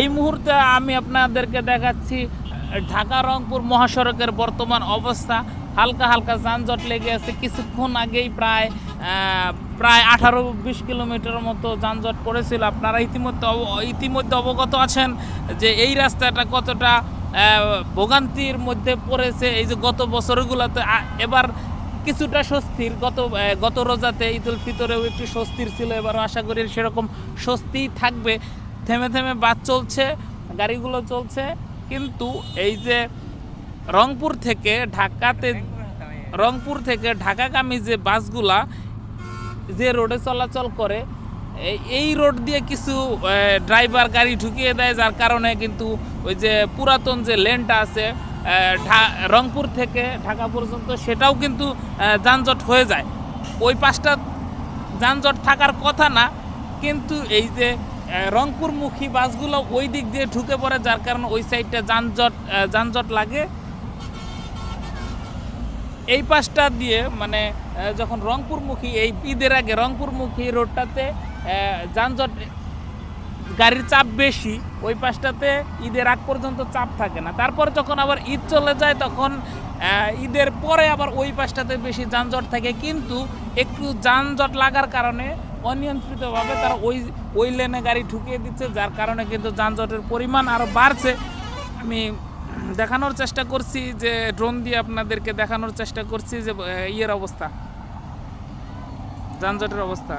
এই মুহূর্তে আমি আপনাদেরকে দেখাচ্ছি ঢাকা রংপুর মহাসড়কের বর্তমান অবস্থা। হালকা হালকা যানজট লেগে আছে। কিছুক্ষণ আগেই প্রায় প্রায় আঠারো বিশ কিলোমিটার মতো যানজট পড়েছিল। আপনারা ইতিমধ্যে ইতিমধ্যে অবগত আছেন যে এই রাস্তাটা কতটা ভোগান্তির মধ্যে পড়েছে। এই যে গত বছরগুলোতে এবার কিছুটা স্বস্তির। গত গত রোজাতে ঈদ উল ফিতরেও একটু স্বস্তির ছিল। এবারও আশা করি সেরকম স্বস্তি থাকবে। থেমে থেমে বাস চলছে, গাড়িগুলো চলছে। কিন্তু এই যে রংপুর থেকে ঢাকাতে, রংপুর থেকে ঢাকাগামী যে বাসগুলা, যে রোডে চলাচল করে, এই- রোড দিয়ে কিছু ড্রাইভার গাড়ি ঢুকিয়ে দেয়, যার কারণে কিন্তু ওই যে পুরাতন যে লেনটা আছে রংপুর থেকে ঢাকা পর্যন্ত সেটাও কিন্তু যানজট হয়ে যায়। ওই পাশটা যানজট থাকার কথা না, কিন্তু এই যে রংপুরমুখী বাসগুলো ওই দিক দিয়ে ঢুকে পড়ে, যার কারণে ওই সাইডটা যানজট যানজট লাগে। এই পাশটা দিয়ে মানে যখন রংপুরমুখী, এই ঈদের আগে রংপুরমুখী রোডটাতে যানজট, গাড়ির চাপ বেশি, ওই পাশটাতে ঈদের আগ পর্যন্ত চাপ থাকে না। তারপর যখন আবার ঈদ চলে যায়, তখন ঈদের পরে আবার ওই পাশটাতে বেশি যানজট থাকে। কিন্তু একটু যানজট লাগার কারণে অনিয়ন্ত্রিতভাবে তারা ওই ওই লেনে গাড়ি ঠুকিয়ে দিচ্ছে, যার কারণে কিন্তু যানজটের পরিমাণ আরও বাড়ছে। আমি দেখানোর চেষ্টা করছি যে ড্রোন দিয়ে আপনাদেরকে দেখানোর চেষ্টা করছি যে ইয়ের অবস্থা, যানজটের অবস্থা।